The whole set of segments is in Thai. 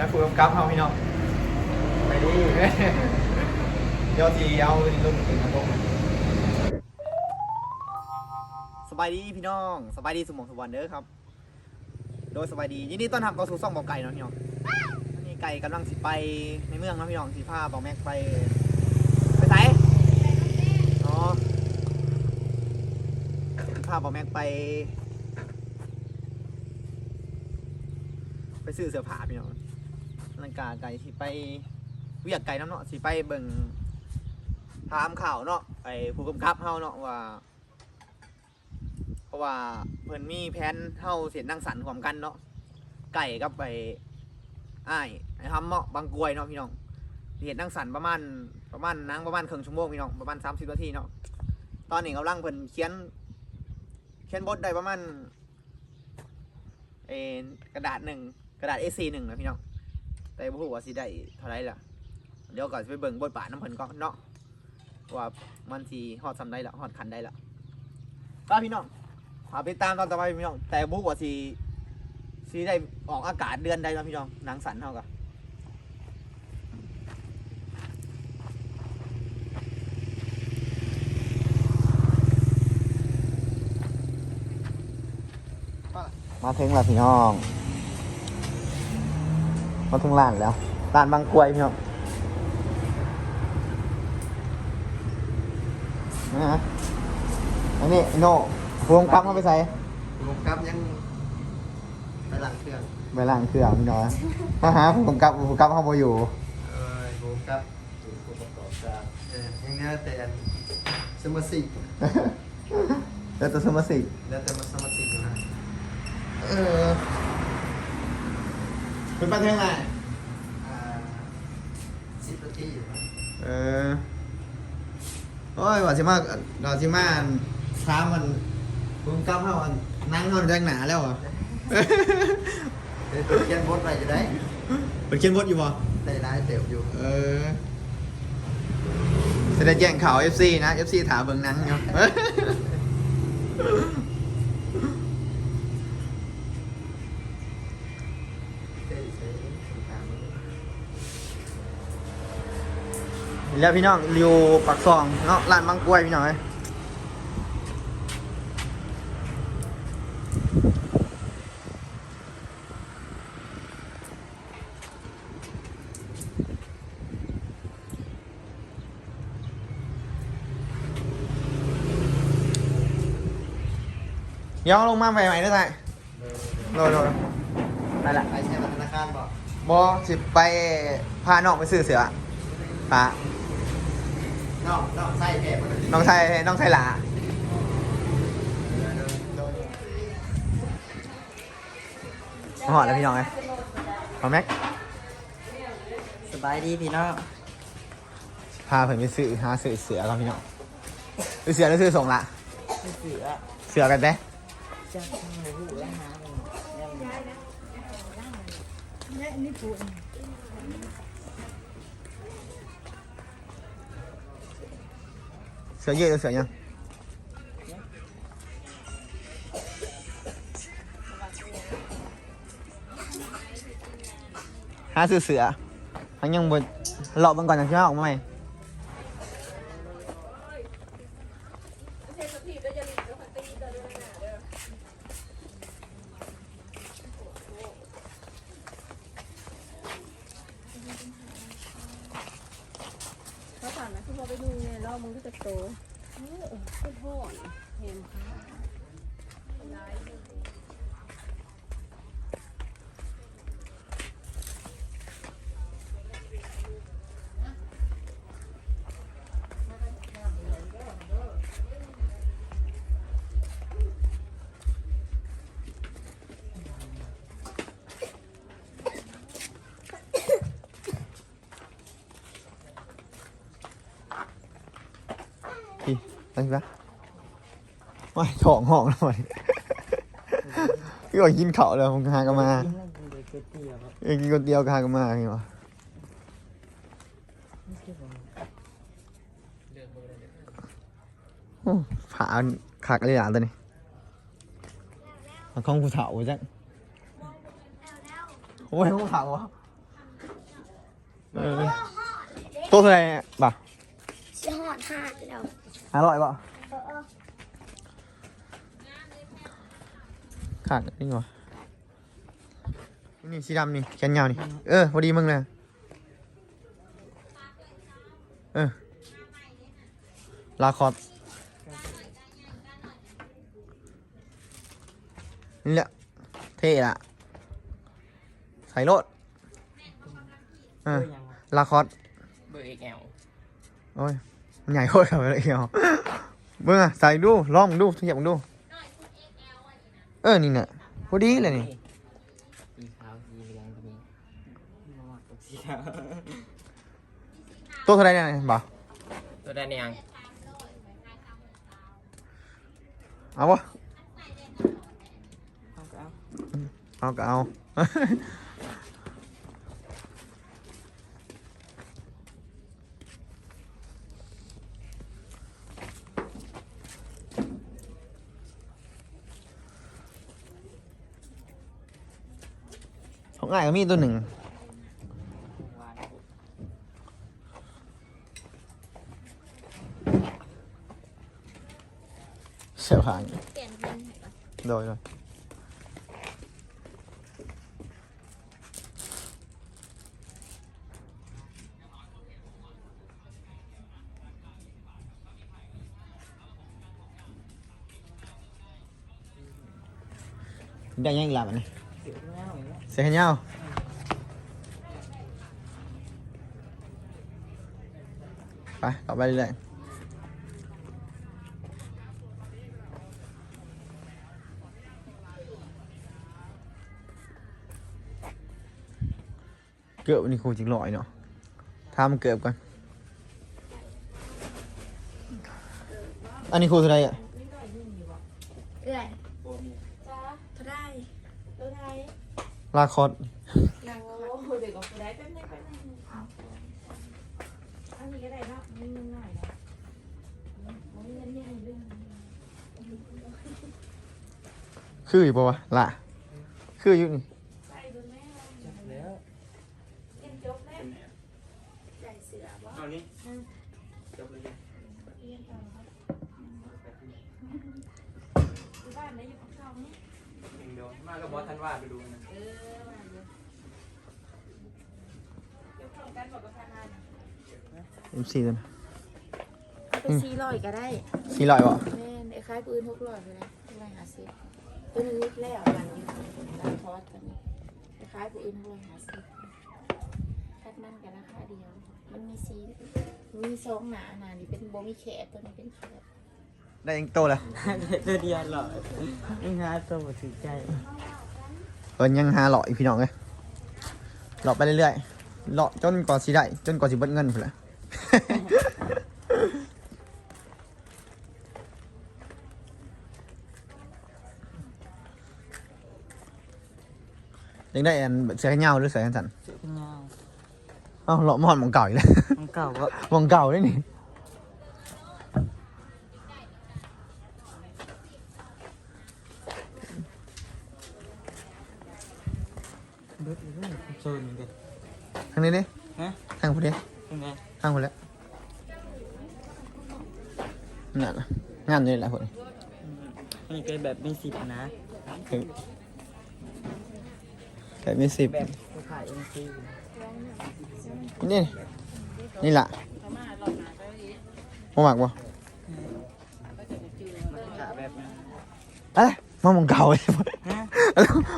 แล้วคุยกับกัฟเฮาพี่น้องไปดิเดี๋ยวทีเอาลงถึงนะผมสบายดีพี่น้องสบายดีสมองสวรรค์เด้อครับ โดยสบายดียินดีต้อนรับเข้าสู่ซ่องบอกไก่เนาะพี่น้องนนี้ไก่กำลังสิไปในเมืองนะพี่น้องสิพาบอกแม็กไปไปไหนอ๋อสิพาบอกแม็กไปไปซื้อเสื้อผ้าพี่น้อง นังกาไก่ที่ไปเวียกไก่น้ำเนาะสิไปเบิ่งถามข่าวเนาะไอ้ผู้กำกับเฮาเนาะว่า เพราะว่าเพิ่นมีแผนเฮาเสียนั่งสรรค์ความกันเนาะไก่กับไปอ้ายไอ้ฮัมเนาะบางกรวยเนาะพี่น้องเห็นนั่งสรรค์ประมาณประมาณนั่งประมาณครึ่งชั่วโมงพี่น้องประมาณ30นาทีเนาะตอนนี้กำลังเพิ่นเขียน เขียนบทได้ประมาณเออกระดาษหนึ่งกระดาษ A4 หนึ่งนะพี่น้อง แต่บ่ฮู้ว่าสิได้เท่าไรล่ะ เดี๋ยวก่อนไปเบิ่งบทบาทน้ำเพิ่นก่อนเนาะว่ามันสิฮอดซำได้ละฮอดคันได้ละก็พี่น้องเอาไปตามตอนต่อไปพี่น้อง แต่บ่ฮู้ว่าสิสิได้ออกอากาศเดือนใดเนาะพี่น้องหนังสันเฮาก็มาถึงแล้วพี่น้อง มาถึงร้านแล้วร้านบางกรวยพี่น้องนะฮะอันนี้โน่พวงกลับเข้าไปใส่ผมกับยังไปหลังเครื่องไปล้างเครื่องพี่น้องมาหาพวงกลับพวงกลับเข้ามาอยู่ เออผมกับอยู่ผู้ประกอบการเออยังเนี้ยแต่อันสมาชิกแล้วตัวสมาชิกแล้วแต่มาสมาชิกนะเออ เป็นปันเท่งไรอ่าสิบนาทีอยู่นะเออโอ้ยว่าสิมาเราสิมาถามมันพวงกลับเข้ามันนั่งนอนแรงหนาแล้วอะเดี๋ยวเขียนบทไปจะได้เป็นเขียนบทอยู่บ่ได้ร้ายเต็มอยู่เออจะได้แจ้งข่าว FC นะ FC ถามเบิ่งหนังอยู่ได้ แล้วพี่น้องริวปักซองเนาะร้านบางกล้วยพี่น้องเอ้ยเดี๋ยวลงมาใหม่ๆได้ไหมโดนโดนได้ละไปใช้ธนาคารบอกบอสิไปพาน้องไปซื้อเสือพา นอกนอกไส้แก่มันน้องชายน้องชายหลามาหอดแล้วพี่น้องไงพอแม็กสบายดีพี่น้องพาเพิ่นไปซื้อหาซื้อเสือครับพี่น้องซื้อเสือแล้วซื้อส่งละเสือเสือกันเด้จะทำหมูและหาหมูแล้วเสือเยอะหรือเสือยังหาซื้อเสือทั้งยังบนเลาะเบังก่อนอย่างที่ว่าออกมาใหม่ เขาผ่านนะคือพอไปดูเนี่ยรอบมึงก็จะโตเออโคตรโหด เห็นค่ะพี่ ไปปะไม่ท้องห้องหน่อยพี่บอกกินข้าวแล้วผมหากันมากินแล้วกินเลยก๋วยเตี๋ยวครับเออกินคนเดียวก็หากันมาไงวะไม่ใช่ผมโอ้ผาขักเลยอะตัวนี้มันของผู้เฒ่าจังโอ้ยของผู้เฒ่าวะเออตัวเท่าไหร่เนี่ยบ่าสิหอดหาดแล้วห้าร้อยบ่เออเออ ขาดนี่วะนี่สีดำนี่แขนยาวนี่ เออพอดีมึงเลยเออ ลาคอร์ดนี่แหละ เท่ละใส่รถเออลาคอร์ดเบอร์เอ็กแอลโอ้ย มันใหญ่โคตรเลยเอียวเบิ่งอะ ใส่ดู ลองดูเทียบดู เออนี่เนี่ยพอดีเลยนี่สีขาวสีเหลืองก็มีมอดกับสีขาวตัวเท่าไหรเนี่ยบ่าตัวได้เนี่ยยังเอาวะเอาก็เอาเอาก็เอา ง่ายก็มีดตัวหนึ่งเสียผ่านเปลี่ยนเป็นโดยโดยได้ยังอีกแล้วอันนี้ย อย่างเงี้ยเสียขยาวไปต่อไปเรื่อ ลาคอร์ดนางโอ้เดี๋ยวก็ได้แป๊บนึงแป๊บนึงอันนี้ก็ได้เนาะนิดนึงหน่อยนะโอ้ยอันนี้อันนี้คืออยู่ปะวะละคืออยู่นี่ใส่ดูแม่จับแล้วเอ็นจบแล้วใส่เสือบ่ตอนนี้จบเลยเรียนต่อครับอยู่บ้านได้อยู่กับเขาเนี่ยเดี๋ยวมากับบอสทันว่าไปดูนะ เออมาเดี๋ยวเดี๋ยวพร้อมกันบอกกับพนัน เอ็มซีตัวนะเอาไปซีลอยก็ได้สี่ร้อยบ่แม่นไอ้คล้ายปืนหกร้อยไปเลยหกร้อยห้าสิบตัวนึงนิดแล้วกันอยู่ร้านทอดกันนี่ไอ้คล้ายปืนหกร้อยห้าสิบคัดมันกันราคาเดียว มันมีสีมีสองหนาหนานี่เป็นโบมีแขกตัวนี้เป็นแขกได้ยังโตแล้วตัวเดียวหรอยังหาตัวบ่ถือใจเอินยังหาหล่ออีกพี่น้องเลยหล่อไปเรื่อยๆหล่อจนกว่าสิได้จนกว่าสิเบิดเงินพุ่นแหละ ยังได้อันเสียขยาวหรือเสียกันสันเสียงเงาเอ้า หล่อมอนหมองเก่าอีกแล้วมันเก่าก็หมองเก่าด้วยนี่เบิดเลยโซนนี่เด็ดทางนี้ดิฮะทางพุ่นดิเป็นไงทางพุ่นแล้วนั่นน่ะงานนี่แหละพุ่นนี่เป็นแบบมีสิบนะแต่มีสิบแบบผู้ขายเอ็นซีนี่นี่แหละมาหมักบ่มันกะแบบนั้นอะไรมามองเก่าเลยฮะ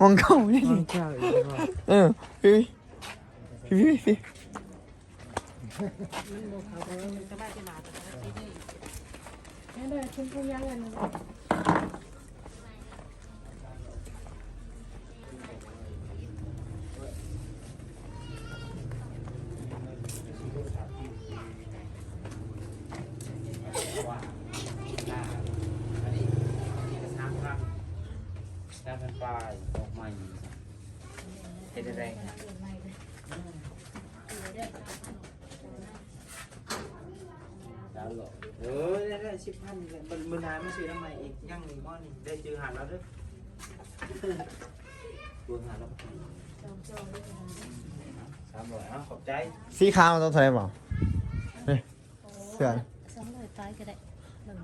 มองเก่านี่ มันเก่าอีกแล้วเออพี่พี่พี่พี่แม่เลยคุณผู้ยังเงินด้านปลายออกมาเป็นอะไร แล้วหรอเออได้ได้สิบพันเลยมันมันนานไม่ซื้อทำไมอีกยังหนึ่งก้อนนี่ได้เจอหันแล้วด้วยตัวหันแล้วสามามร้อยอ้าวขอบใจสีขาวต้องเท่าไหร่บ่เฮ้ยเสื้อสองร้อยปลายก็ได้เบิ่ง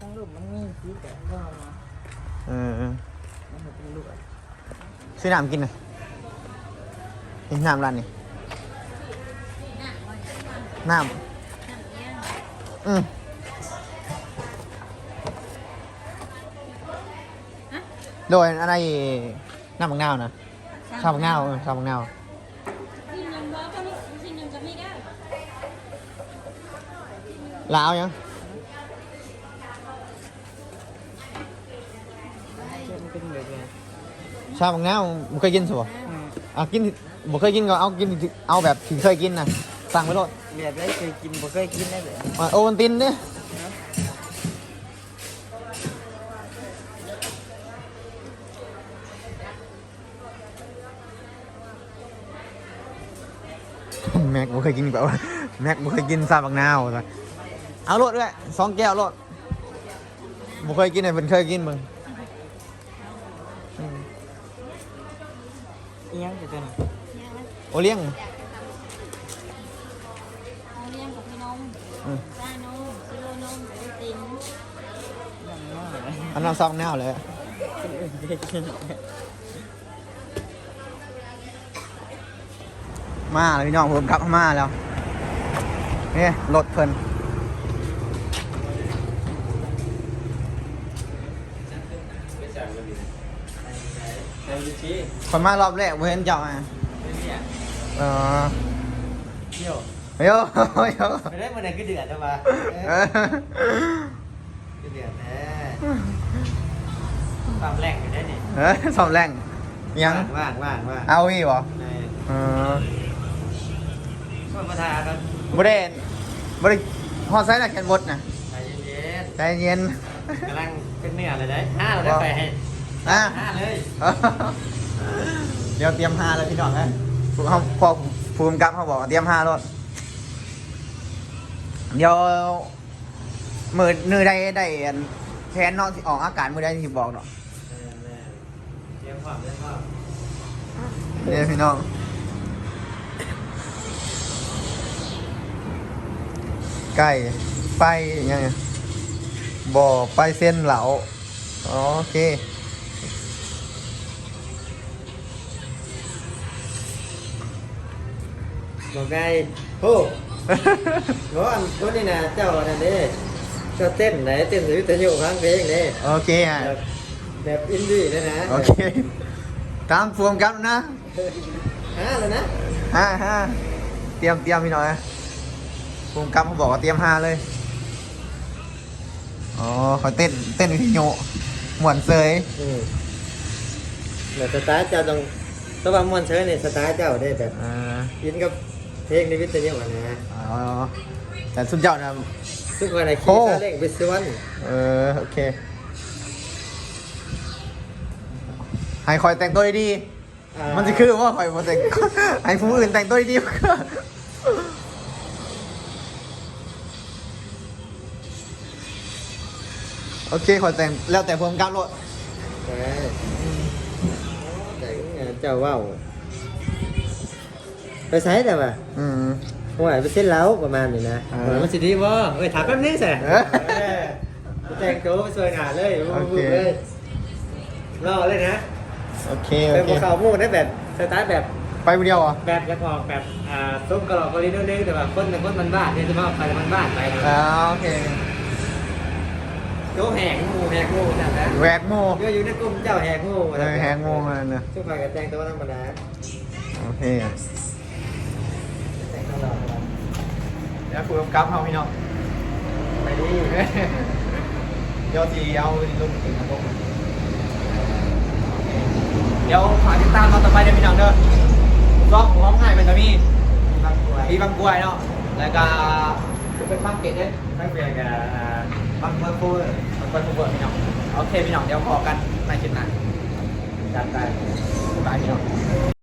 ต้องรูปมันมีสีแต่ก็เอามาเออเออมันเป็นรูปอะซื้อน้ำกินหน่อย นี่น้ำร้านนี่น้ำอืมโดยอะไรน้ำมังนาวนะข้าวมังนาวเออข้าวมังนาวที่หนึ่งบ่ก็นี่ที่หนึ่งก็ไม่ได้ลาวยังมันเป็นแบบนี้ชามังนาวบ่เคยกินสิบ่อะกิน บ่เคยกินก็เอากินเอาแบบที่เคยกินนะสั่งไว้โลดแบบได้เคยกินบ่เคยกินได้แบบอะโอวัลตินเด้แม็กบ่เคยกินแบบว่าแม็กบ่เคยกินซาบักนาวจ้ะเอาโลดด้วยสองแก้วโลดบ่เคยกินไอ้เพิ่นเคยกินมึงอืมอีหยังจะตัวนี้ โอเลี้ยง เอาเลี้ยงกับพี่นมอืมได้นมซื้อนมไปตินยังน้อยเลยอันนั้นซาบักนาวเลยมาแล้วพี่น้องผมกลับมาแล้วนี่รถเพิ่นเดี๋ยวดูชี้คนมารอบแรกบ่เห็นเจ้าอะเนี่ยเออเที่ยวเฮ้ยโอ้ยโอ้ยไปได้เมื่อไหร่ก็เดือดแล้วมาเออก็เดือดแน่ความแรงอยู่ได้นี่เออสอบแรงยังว่างว่างว่างเอาอีกบ่ในเออส่วนประธานครับบ่ได้บ่ได้ฮอดไซส์น่ะแคนบดน่ะใจเย็นใจเย็นๆกำลังเป็นเนื้อเลยได้ห้าเราได้ไปให้อะห้าเลยเดี๋ยวเตรียมหาแล้วพี่น้องเอ้ย เฮาพอภูมิกับเขาบอกเตรียมห้ารถเดี๋ยวมือนือได้ได้อันแทนเนาะที่ออกอากาศมือได้ที่บอกเนาะเตรียมความเตรียมความเดี๋ยวพี่น้องใกล้ไปยังไงบ่อไปเส้นเหลาโอเค บอกไงโอ้ร้อนคนนี่นะเจ้านั่นเด้เจ้าเต้นไหนเต้นหรือเต้นอยู่ข้างเพลงนี่โอเคอะแบบแบบอินดี้เลยนะโอเคตามฟวมกันนะห้าเลยนะห้าห้าเตรียมเตรียมพี่หน่อยฟวมกับเขาบอกว่าเตรียมห้าเลยอ๋อเขาเต้นเต้นวิทยุหมวนเซยอืมเดี๋ยวสตาร์ทเจ้าต้องต้องว่ามวนเชิญเนี่ยสตาร์ทเจ้าได้แบบอ่าอินกับ เพลงในวิทยุอะนะอ๋อแต่สุดยอดนะทุกวันไหนโอ้ ขี่ซาเล้งไปสวนเออโอเคให้คอยแต่งตัวดีอ่าๆมันจะคือว่าคอยมาแต่ง ให้ผู้อื่นแต่งตัวดีๆมันก็โอเคคอยแต่งแล้วแต่ผมกับรถใช่แต่เจ้าว่าว ไปใช้แต่ว่าอืมห่วยไปเส้นเล้าประมาณนี้นะเออห่วยมันสิดีบ่เอ้ยถามแป๊บนึงสิเออเออแต่งตัวไปสวยงามเลยโอเค เลยรอเลยนะโอเคเป็นโอเคภูเขามู่ได้แบบสไตล์แบบไปคนเดียวเหรอแบบจะออกแบบอ่าส้มกระหล่ำกระลิ่นนึงแต่แบบคนเป็นคนมันบ้านเนี่ยจะมาไปมันบ้านไปนะอ่าโอเคโยแหงหมูแหงหมูนั่นนะแหวกโมโยอยู่ในกลุ่มเจ้าแหงหมูเออแหงโมมันนะช่วงไปกับแต่งตัวธรรมดาโอเค แต่งตลอด เดี๋ยวคุยกับกัฟเขาพี่น้องไปดีเดี๋ยวทีเอาลูกถึงนะผมเดี๋ยวฝากติดตามเราต่อไปเดี๋ยวพี่น้องเด้อร้องร้องไห้เป็นตามีบางกวยมีบางกล้วยเนาะแล้วก็เป็นบางเกตด้วยบางเบียกับบางเบอร์ฟูดบางกล้วยผู้เบิร์พี่น้องโอเคพี่น้องเดี๋ยวพอกันในคลิปหน้าจัดไปบายพี่น้อง